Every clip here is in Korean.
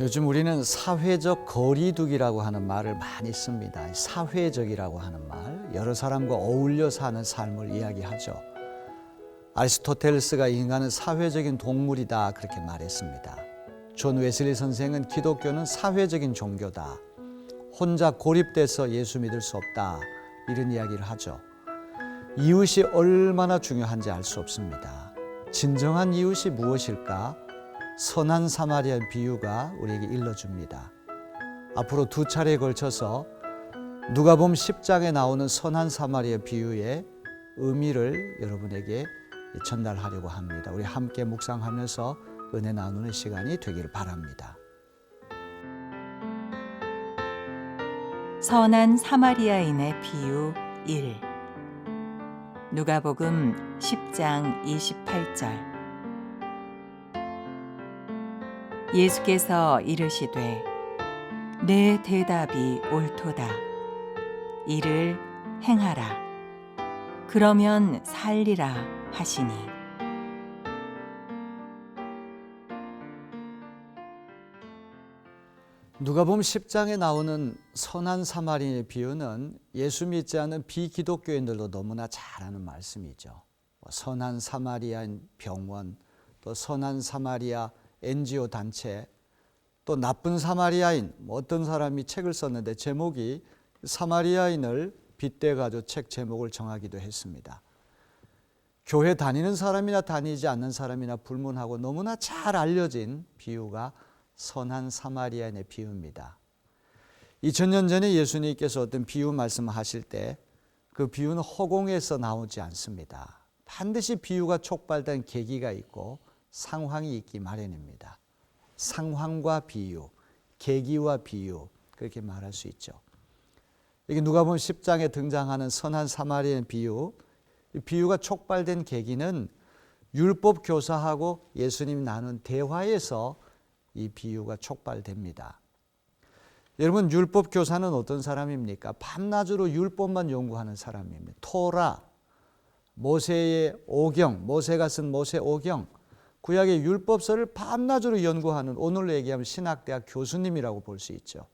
요즘 우리는 사회적 거리두기라고 하는 말을 많이 씁니다. 사회적이라고 하는 말, 여러 사람과 어울려 사는 삶을 이야기하죠. 아리스토텔레스가 인간은 사회적인 동물이다 그렇게 말했습니다. 존 웨슬리 선생은 기독교는 사회적인 종교다. 혼자 고립돼서 예수 믿을 수 없다. 이런 이야기를 하죠. 이웃이 얼마나 중요한지 알 수 없습니다. 진정한 이웃이 무엇일까? 선한 사마리아 비유가 우리에게 일러줍니다. 앞으로 두 차례에 걸쳐서 누가복음 10장에 나오는 선한 사마리아 비유의 의미를 여러분에게 전달하려고 합니다. 우리 함께 묵상하면서 은혜 나누는 시간이 되기를 바랍니다. 선한 사마리아인의 비유 1 누가복음 10장 28절 예수께서 이르시되 내 대답이 옳도다. 이를 행하라. 그러면 살리라 하시니. 누가복음 10장에 나오는 선한 사마리아의 비유는 예수 믿지 않은 비기독교인들도 너무나 잘 아는 말씀이죠. 뭐 선한 사마리아인 병원, 또 선한 사마리아 NGO 단체, 또 나쁜 사마리아인 뭐 어떤 사람이 책을 썼는데 제목이 사마리아인을 빗대 가지고 책 제목을 정하기도 했습니다. 교회 다니는 사람이나 다니지 않는 사람이나 불문하고 너무나 잘 알려진 비유가 선한 사마리아인의 비유입니다. 2000년 전에 예수님께서 어떤 비유 말씀하실 때 그 비유는 허공에서 나오지 않습니다. 반드시 비유가 촉발된 계기가 있고 상황이 있기 마련입니다. 상황과 비유, 계기와 비유 그렇게 말할 수 있죠. 여기 누가 보면 10장에 등장하는 선한 사마리아인 비유, 이 비유가 촉발된 계기는 율법 교사하고 예수님이 나눈 대화에서 이 비유가 촉발됩니다. 여러분 율법 교사는 어떤 사람입니까? 밤낮으로 율법만 연구하는 사람입니다. 토라, 모세의 오경, 모세가 쓴 모세 오경, 구약의 율법서를 밤낮으로 연구하는 오늘로 얘기하면 신학대학 교수님이라고 볼 수 있죠.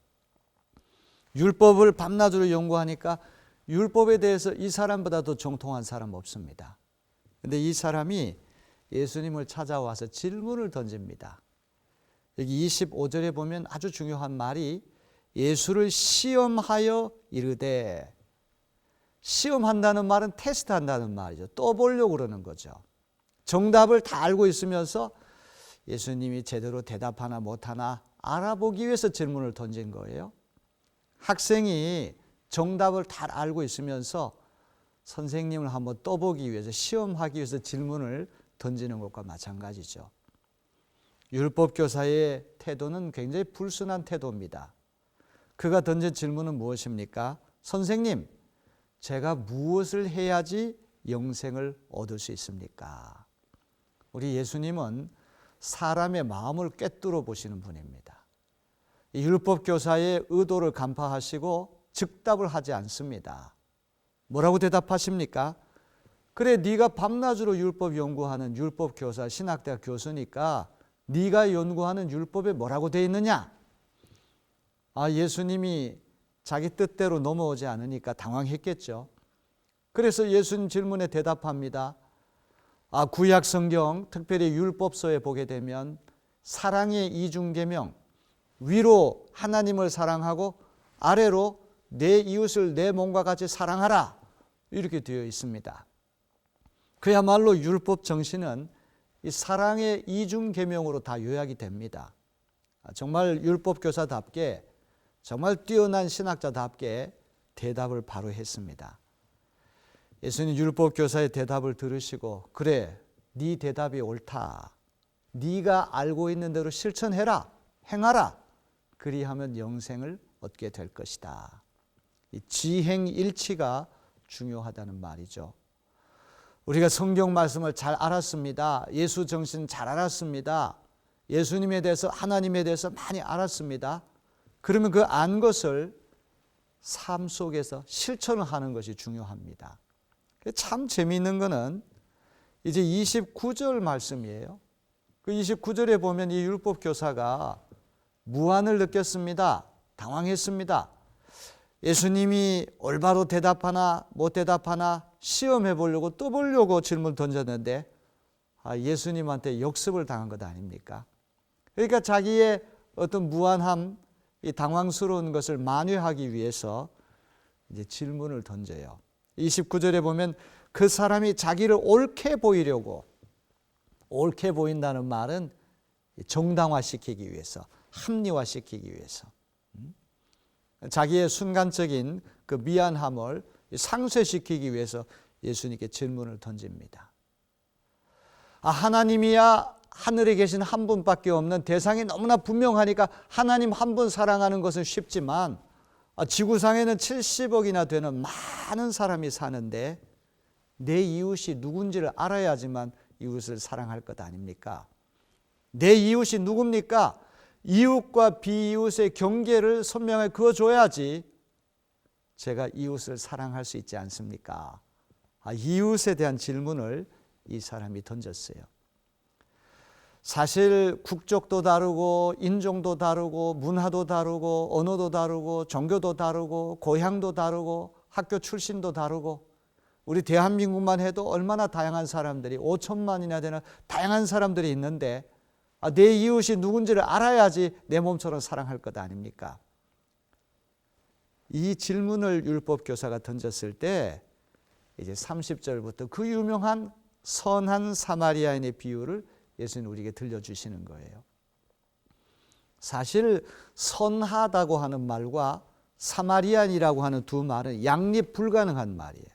율법을 밤낮으로 연구하니까 율법에 대해서 이 사람보다 더 정통한 사람 없습니다. 근데 이 사람이 예수님을 찾아와서 질문을 던집니다. 여기 25절에 보면 아주 중요한 말이 예수를 시험하여 이르되 시험한다는 말은 테스트한다는 말이죠. 또 보려고 그러는 거죠. 정답을 다 알고 있으면서 예수님이 제대로 대답하나 못하나 알아보기 위해서 질문을 던진 거예요. 학생이 정답을 다 알고 있으면서 선생님을 한번 떠보기 위해서 시험하기 위해서 질문을 던지는 것과 마찬가지죠. 율법 교사의 태도는 굉장히 불순한 태도입니다. 그가 던진 질문은 무엇입니까? 선생님, 제가 무엇을 해야지 영생을 얻을 수 있습니까? 우리 예수님은 사람의 마음을 꿰뚫어 보시는 분입니다. 율법 교사의 의도를 간파하시고 즉답을 하지 않습니다. 뭐라고 대답하십니까? 그래 네가 밤낮으로 율법 연구하는 율법 교사 신학대학 교수니까 네가 연구하는 율법에 뭐라고 돼 있느냐? 아 예수님이 자기 뜻대로 넘어오지 않으니까 당황했겠죠. 그래서 예수님 질문에 대답합니다. 아 구약 성경 특별히 율법서에 보게 되면 사랑의 이중 계명 위로 하나님을 사랑하고 아래로 내 이웃을 내 몸과 같이 사랑하라 이렇게 되어 있습니다. 그야말로 율법 정신은 이 사랑의 이중 계명으로 다 요약이 됩니다. 정말 율법 교사답게 정말 뛰어난 신학자답게 대답을 바로 했습니다. 예수님 율법 교사의 대답을 들으시고 그래 네 대답이 옳다. 네가 알고 있는 대로 실천해라. 행하라. 그리하면 영생을 얻게 될 것이다. 이 지행 일치가 중요하다는 말이죠. 우리가 성경 말씀을 잘 알았습니다. 예수 정신 잘 알았습니다. 예수님에 대해서 하나님에 대해서 많이 알았습니다. 그러면 그 안 것을 삶 속에서 실천을 하는 것이 중요합니다. 참 재미있는 거는 이제 29절 말씀이에요. 그 29절에 보면 이 율법 교사가 무안을 느꼈습니다. 당황했습니다. 예수님이 올바로 대답하나 못 대답하나 시험해 보려고 떠보려고 질문 던졌는데 아, 예수님한테 역습을 당한 것 아닙니까? 그러니까 자기의 어떤 무안함, 이 당황스러운 것을 만회하기 위해서 이제 질문을 던져요. 29절에 보면 그 사람이 자기를 옳게 보이려고 옳게 보인다는 말은 정당화시키기 위해서 합리화시키기 위해서 음? 자기의 순간적인 그 미안함을 상쇄시키기 위해서 예수님께 질문을 던집니다. 아, 하나님이야 하늘에 계신 한 분밖에 없는 대상이 너무나 분명하니까 하나님 한 분 사랑하는 것은 쉽지만 아, 지구상에는 70억이나 되는 많은 사람이 사는데 내 이웃이 누군지를 알아야지만 이웃을 사랑할 것 아닙니까? 내 이웃이 누굽니까? 이웃과 비이웃의 경계를 선명하게 그어줘야지 제가 이웃을 사랑할 수 있지 않습니까? 아, 이웃에 대한 질문을 이 사람이 던졌어요. 사실 국적도 다르고 인종도 다르고 문화도 다르고 언어도 다르고 종교도 다르고 고향도 다르고 학교 출신도 다르고 우리 대한민국만 해도 얼마나 다양한 사람들이 5천만이나 되는 다양한 사람들이 있는데 아, 내 이웃이 누군지를 알아야지 내 몸처럼 사랑할 것 아닙니까? 이 질문을 율법 교사가 던졌을 때 이제 30절부터 그 유명한 선한 사마리아인의 비유를 예수님 우리에게 들려주시는 거예요. 사실 선하다고 하는 말과 사마리안이라고 하는 두 말은 양립 불가능한 말이에요.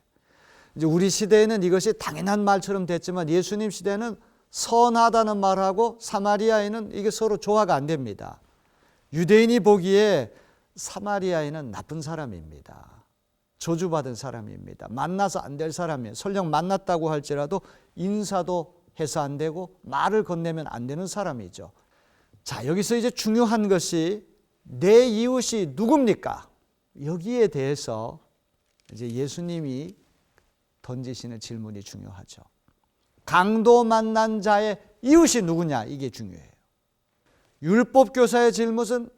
이제 우리 시대에는 이것이 당연한 말처럼 됐지만 예수님 시대는 선하다는 말하고 사마리아인은 이게 서로 조화가 안 됩니다. 유대인이 보기에 사마리아인은 나쁜 사람입니다. 저주받은 사람입니다. 만나서 안 될 사람이에요. 설령 만났다고 할지라도 인사도 해서 안 되고 말을 건네면 안 되는 사람이죠. 자, 여기서 이제 중요한 것이 내 이웃이 누굽니까? 여기에 대해서 이제 예수님이 던지시는 질문이 중요하죠. 강도 만난 자의 이웃이 누구냐? 이게 중요해요. 율법 교사의 질문은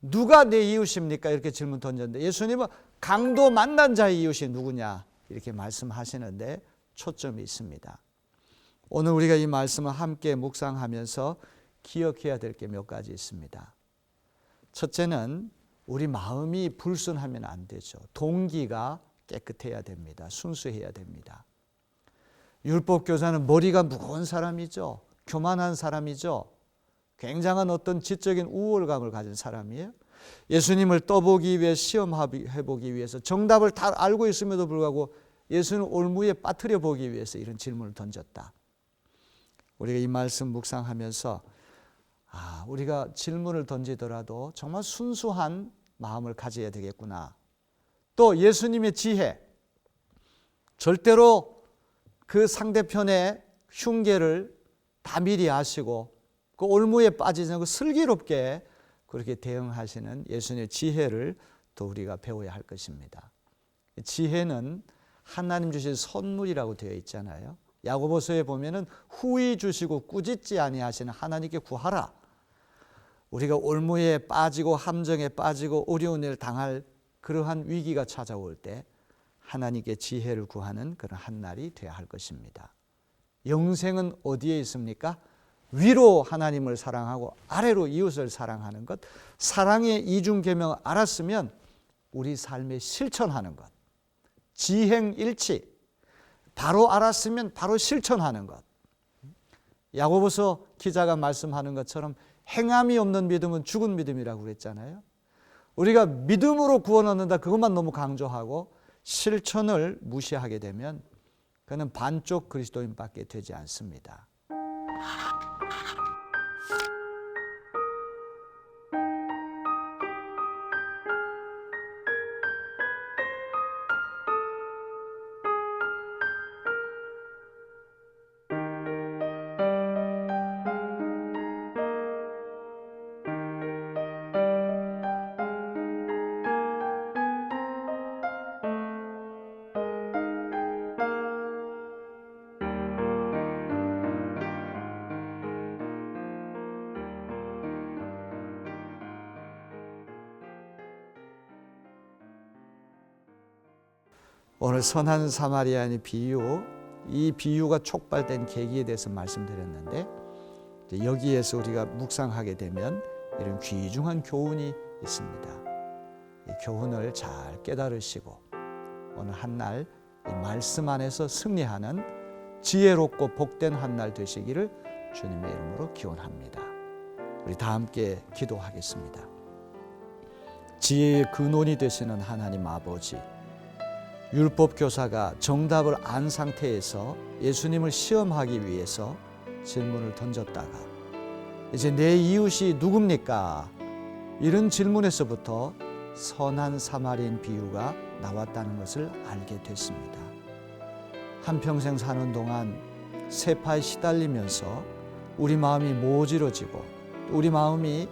누가 내 이웃입니까? 이렇게 질문 던졌는데 예수님은 강도 만난 자의 이웃이 누구냐? 이렇게 말씀하시는데 초점이 있습니다. 오늘 우리가 이 말씀을 함께 묵상하면서 기억해야 될 게 몇 가지 있습니다. 첫째는 우리 마음이 불순하면 안 되죠. 동기가 깨끗해야 됩니다. 순수해야 됩니다. 율법 교사는 머리가 무거운 사람이죠. 교만한 사람이죠. 굉장한 어떤 지적인 우월감을 가진 사람이에요. 예수님을 떠보기 위해 시험해 보기 위해서 정답을 다 알고 있음에도 불구하고 예수는 올무에 빠뜨려 보기 위해서 이런 질문을 던졌다. 우리가 이 말씀 묵상하면서 아, 우리가 질문을 던지더라도 정말 순수한 마음을 가져야 되겠구나. 또 예수님의 지혜. 절대로 그 상대편의 흉계를 다 미리 아시고 그 올무에 빠지지 않고 슬기롭게 그렇게 대응하시는 예수님의 지혜를 또 우리가 배워야 할 것입니다. 지혜는 하나님 주신 선물이라고 되어 있잖아요. 야고보서에 보면은 후히 주시고 꾸짖지 아니하시는 하나님께 구하라. 우리가 올무에 빠지고 함정에 빠지고 어려운 일을 당할 그러한 위기가 찾아올 때 하나님께 지혜를 구하는 그런 한 날이 되어야 할 것입니다. 영생은 어디에 있습니까? 위로 하나님을 사랑하고 아래로 이웃을 사랑하는 것, 사랑의 이중 계명을 알았으면 우리 삶에 실천하는 것, 지행 일치, 바로 알았으면 바로 실천하는 것. 야고보서 기자가 말씀하는 것처럼 행함이 없는 믿음은 죽은 믿음이라고 그랬잖아요. 우리가 믿음으로 구원 얻는다 그것만 너무 강조하고 실천을 무시하게 되면 그는 반쪽 그리스도인밖에 되지 않습니다. 오늘 선한 사마리아인의 비유, 이 비유가 촉발된 계기에 대해서 말씀드렸는데 여기에서 우리가 묵상하게 되면 이런 귀중한 교훈이 있습니다. 이 교훈을 잘 깨달으시고 오늘 한날 이 말씀 안에서 승리하는 지혜롭고 복된 한 날 되시기를 주님의 이름으로 기원합니다. 우리 다 함께 기도하겠습니다. 지혜의 근원이 되시는 하나님 아버지, 율법 교사가 정답을 안 상태에서 예수님을 시험하기 위해서 질문을 던졌다가 이제 내 이웃이 누굽니까? 이런 질문에서부터 선한 사마리인 비유가 나왔다는 것을 알게 됐습니다. 한평생 사는 동안 세파에 시달리면서 우리 마음이 모지러지고 우리 마음이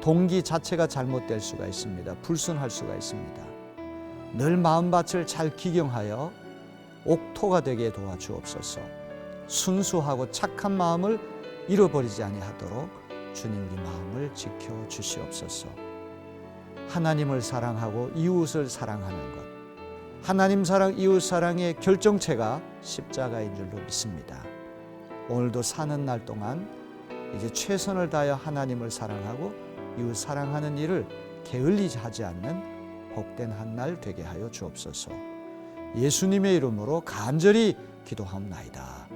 동기 자체가 잘못될 수가 있습니다. 불순할 수가 있습니다. 늘 마음밭을 잘 기경하여 옥토가 되게 도와주옵소서. 순수하고 착한 마음을 잃어버리지 아니하도록 주님 우리 마음을 지켜 주시옵소서. 하나님을 사랑하고 이웃을 사랑하는 것. 하나님 사랑, 이웃 사랑의 결정체가 십자가인 줄로 믿습니다. 오늘도 사는 날 동안 이제 최선을 다하여 하나님을 사랑하고 이웃 사랑하는 일을 게을리지 하지 않는 복된 한 날 되게 하여 주옵소서. 예수님의 이름으로 간절히 기도하옵나이다.